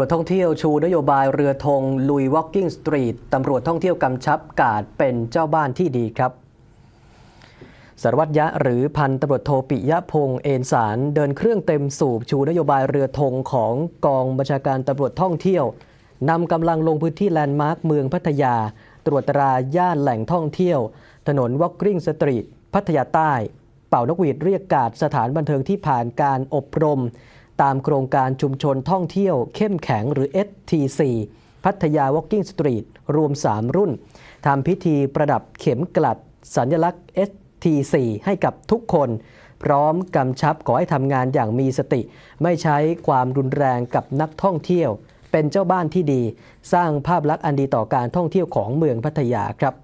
ตำรวจท่องเที่ยวชูนโยบายเรือธงลุย Walking Street ตำรวจท่องเที่ยวกำชับกาดเป็นเจ้าบ้านที่ดีครับ สารวัตรยะหรือพันตำรวจโทปิยะพงษ์เอนสารเดินเครื่องเต็มสูบชูนโยบายเรือธงของกองบัญชาการตำรวจท่องเที่ยวนำกำลังลงพื้นที่แลนด์มาร์คเมืองพัทยา ตรวจตราย่านแหล่งท่องเที่ยว ถนน Walking Street พัทยาใต้ เป่านกหวีดเรียกกาดสถานบันเทิงที่ผ่านการอบรม ตามโครงการชุมชนท่องเที่ยวเข้มแข็งหรือ STC พัทยา Walking Street รวม 3 รุ่นทำพิธีประดับเข็มกลัด สัญลักษณ์ STC ให้กับทุกคน พร้อมกำชับขอให้ทำงานอย่างมีสติ ไม่ใช้ความรุนแรงกับนักท่องเที่ยว เป็นเจ้าบ้านที่ดี สร้างภาพลักษณ์อันดีต่อการท่องเที่ยวของเมืองพัทยาครับ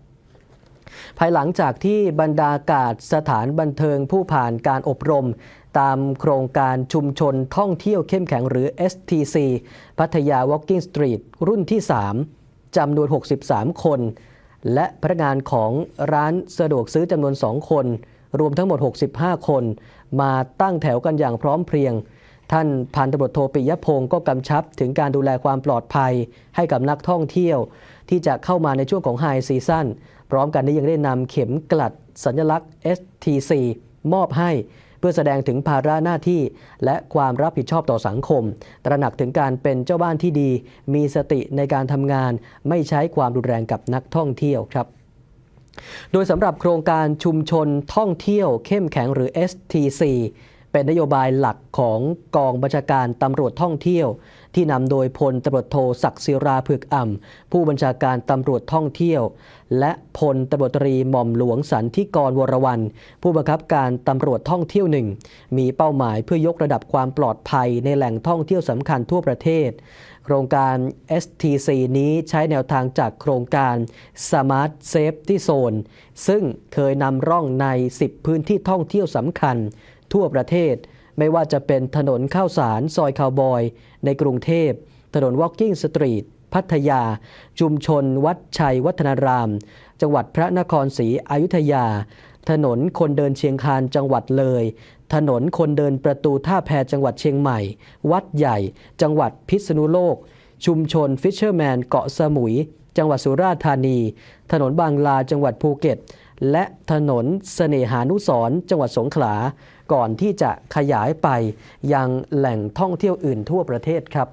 ภายหลังจากที่บรรดากาศสถานบันเทิงผู้ผ่านการอบรม ตามโครงการชุมชนท่องเที่ยวเข้มแข็งหรือ STC พัทยา Walking Street รุ่นที่ 3จำนวน 63 คน และพนักงานของร้านสะดวกซื้อจำนวน 2 คน รวมทั้งหมด 65 คน มาตั้งแถวกันอย่างพร้อมเพรียงท่านพันตำรวจโทปิยพงศ์ก็กำชับถึงการดูแลความปลอดภัยให้กับนักท่องเที่ยว ที่จะเข้ามาในช่วงของไฮซีซั่น พร้อมกันนี้ยังได้นำเข็มกลัดสัญลักษณ์ STC มอบให้เพื่อแสดงถึงภาระหน้าที่ และความรับผิดชอบต่อสังคม ตระหนักถึงการเป็นเจ้าบ้านที่ดี มีสติในการทำงาน ไม่ใช้ความรุนแรงกับนักท่องเที่ยวครับ โดยสำหรับโครงการชุมชนท่องเที่ยวเข้มแข็งหรือ STC เป็นนโยบายหลักของกองบัญชาการตำรวจท่องเที่ยว ที่นำโดยพลตำรวจโทศักดิ์ศิราเผือกอ่ำผู้บัญชาการตำรวจท่องเที่ยว และพลตำรวจตรีหม่อมหลวงสันทิกรวรวันผู้บังคับการตำรวจท่องเที่ยวหนึ่งมีเป้าหมายเพื่อยกระดับความปลอดภัยในแหล่งท่องเที่ยวสำคัญทั่วประเทศ โครงการ STC นี้ใช้แนวทางจากโครงการ Smart Safety Zone ซึ่งเคยนำร่องใน 10 พื้นที่ท่องเที่ยวสำคัญ ทั่วประเทศ ไม่ว่าจะเป็นถนนข้าวสาร ซอยคาวบอย ในกรุงเทพ ถนน Walking Street พัทยา ชุมชน วัดชัยวัฒนาราม จังหวัดพระนครศรีอยุธยา ถนนคนเดินเชียงคานจังหวัดเลย ถนนคนเดินประตูท่าแพจังหวัดเชียงใหม่ วัดใหญ่ จังหวัดพิษณุโลก ชุมชนฟิชเชอร์แมนเกาะสมุย จังหวัดสุราษฎร์ธานี ถนนบางลาจังหวัดภูเก็ต และถนนเสน่หานุสรจังหวัดสงขลา ก่อนที่จะขยายไปยังแหล่งท่องเที่ยวอื่นทั่วประเทศครับ